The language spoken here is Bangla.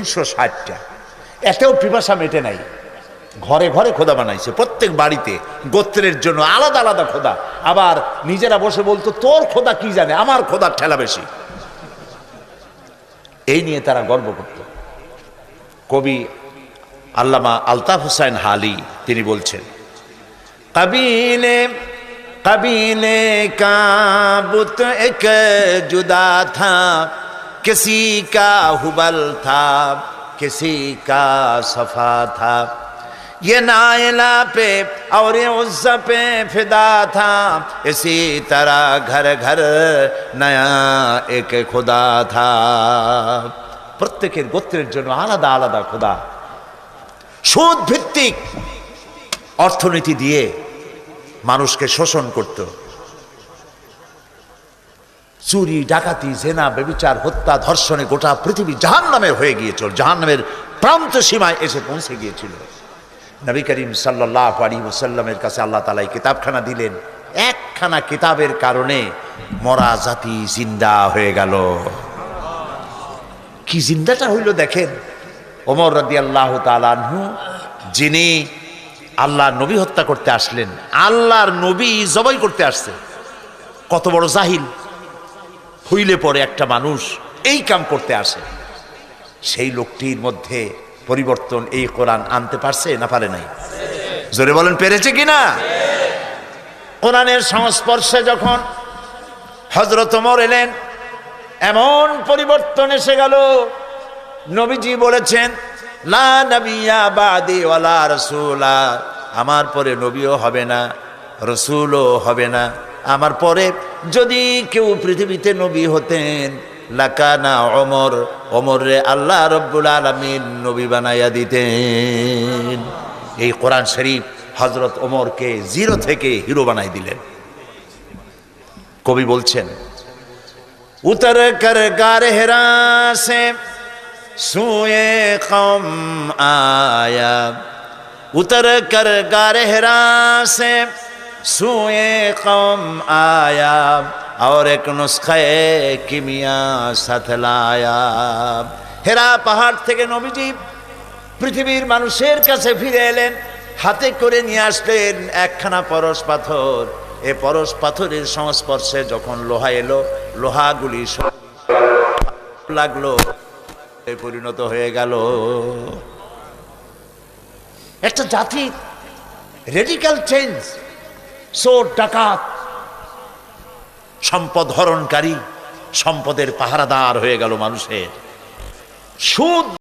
তিনশো ষাটটা। এতেও পিপাসা মেটে নাই। ঘরে ঘরে খোদা বানাইছে। প্রত্যেক বাড়িতে গোত্রের জন্য আলাদা আলাদা খোদা। আবার নিজেরা বসে বলতো, তোর খোদা কি জানে? আমার খোদার ঠেলা বেশি। এই নিয়ে তারা গর্ব করত। কবি আল্লামা আলতাফ হুসাইন হালি তিনি বলছেন কবিনে কবিনে কাবুত এক জুদা থা किसी का हुबल था किसी का सफा था ये नायला पे और ये उज्जा पे फिदा था इसी तरह घर घर नया एक खुदा था প্রত্যেকের গোত্রের জন্য আলাদা আলাদা খোদা সুদ ভিত্তিক অর্থনীতি দিয়ে মানুষকে শোষণ করত চুরি, ডাকাতি, জেনা বেবিচার হত্যা, ধর্ষণে গোটা পৃথিবী জাহান নামের হয়ে গিয়েছিল। জাহান নামের প্রান্ত সীমায় এসে পৌঁছে গিয়েছিল। নবী করিম সাল্লাহ আলী ওসাল্লামের কাছে আল্লাহ তালা এই কিতাবখানা দিলেন। একখানা কিতাবের কারণে মরা জাতি জিন্দা হয়ে গেল। কি জিন্দাটা হইল দেখেন? ওমর রাদি আল্লাহ তালানহু যিনি আল্লাহ নবী হত্যা করতে আসলেন, আল্লাহর নবী জবাই করতে আসছে। কত বড় জাহিল। হইলে পরে একটা মানুষ এই কাম করতে আসে। সেই লোকটির মধ্যে পরিবর্তন এই কোরআন আনতে পারছে না পারে নাই? জোরে বলেন, পেরেছে কিনা? কোরআনের সংস্পর্শে যখন হজরত এলেন, এমন পরিবর্তন এসে গেল। নবীজি বলেছেন, লা আমার পরে নবীও হবে না, রসুলও হবে না। আমার পরে, যদি কেউ পৃথিবীতে নবী হতেন, লাকানা অমর অমর রে আল্লাহ রব্বুল আলমিন নবী বানাইয়া দিতেন। এই কোরআন শরীফ হজরত ওমরকে জিরো থেকে হিরো বানাই দিলেন। কবি বলছেন, উতর কর গার হেরা সে সুয়ে কম আয়া। উতর কর গার হেরা সে सुए कौम आया और एक नुस्खे किमिया साथ लाया হেরা পাহাড় থেকে নবীজি পৃথিবীর মানুষের কাছে ফিরে এলেন হাতে করে নিয়ে আসলেন একখানা পরশ পাথর এ পরশ পাথরের সংস্পর্শে যখন লোহা এলো লোহাগুলি সব লাগলো এ পরিণত হয়ে গেল একটা জাতি রেডিক্যাল চেঞ্জ চোর ডাকাত। সম্পদ হরণকারী সম্পদের পাহারাদার হয়ে গেল মানুষের। সুদ